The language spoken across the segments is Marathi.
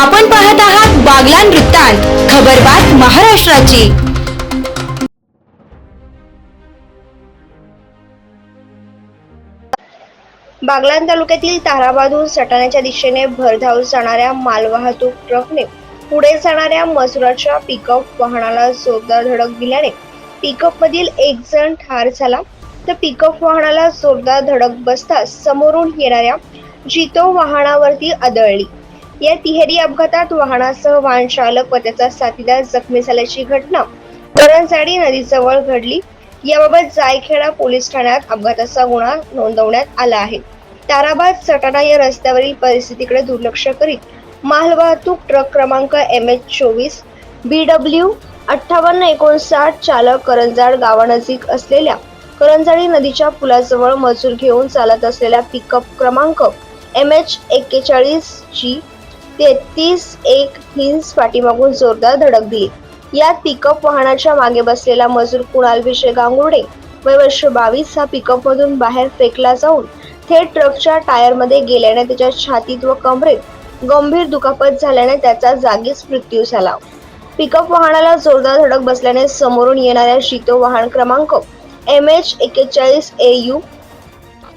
आपण पाहत आहात बागलान वृत्तांत खबरबात महाराष्ट्राची. बागलाण तालुक्यातील ताराबादहून सटाण्याच्या दिशेने भरधाव जाणाऱ्या मालवाहतूक ट्रकने पुढे जाणाऱ्या मजुराच्या पिकअप वाहनाला जोरदार धडक दिल्याने पिकअप मधील एक जण ठार झाला. तर पिकअप वाहनाला जोरदार धडक बसताच समोरून येणाऱ्या जितो वाहनावरती आदळली. या तिहेरी अपघातात वाहनासह वाहन चालक व त्याचा साथीदार जखमी झाल्याची घटना करंजाडी नदीजवळ घडली. याबाबत जायखेडा पोलीस ठाण्यात अपघाताचा गुन्हा नोंदवण्यात आला आहे. ताराबाद सटाणा या रस्त्यावरील परिस्थितीकडे दुर्लक्ष करीत मालवाहतूक ट्रक क्रमांक एम एच चोवीस बी डब्ल्यू अठ्ठावन्न एकोणसाठ चालक करंजाड गावानजीक असलेल्या करंजाडी नदीच्या पुलाजवळ मजूर घेऊन चालत असलेल्या पिकअप क्रमांक एम एच एक्केचाळीस जी तेहतीस एक हिन्स पाठीमागून जोरदार धडक दिली. यात पिकअप वाहनाच्या मागे बसलेला मजूर कुणाल विजय गांगुर्डे वय वर्ष बावीस हा पिकअप मधून बाहेर फेकला जाऊन थेट ट्रकच्या टायरमध्ये गेल्याने त्याच्या छातीत व कमरेत गंभीर दुखापत झाल्याने त्याचा जागीच मृत्यू झाला. पिकअप वाहनाला जोरदार धडक बसल्याने समोरून येणाऱ्या शितो वाहन क्रमांक एम एच एक्केचाळीस ए यू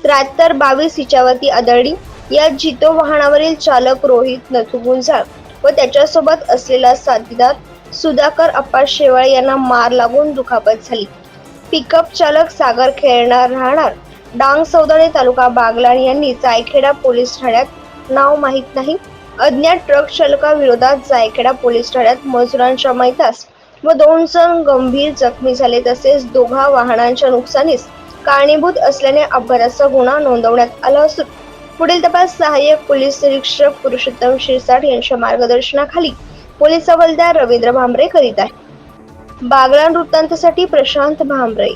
त्र्याहत्तर बावीस हिच्यावरती आदळली. या जितो वाहनावरील चालक रोहित नथुगुंजाळ व त्याच्यासोबत असलेला साथीदार सुधाकर अप्पा शेवाळे यांना मार लागून दुखापत झाली. पिकअप चालक सागर खेळणार राहणार डांग सौदाणे तालुका बागलाण यांनी जायखेडा पोलीस ठाण्यात नाव माहीत नाही. अज्ञात ट्रक चालकाविरोधात जायखेडा पोलीस ठाण्यात मजुरांच्या मैतास व दोन जण गंभीर जखमी झाले तसेच दोघा वाहनांच्या नुकसानीस कारणीभूत असल्याने अपघाताचा गुन्हा नोंदवण्यात आला असून पुढील तपास सहाय्यक पोलीस निरीक्षक पुरुषोत्तम शिरसाट यांच्या मार्गदर्शनाखाली पोलीस हवालदार रवींद्र भांबरे करीत आहे. बागलाण वृत्तांतासाठी प्रशांत भांबरे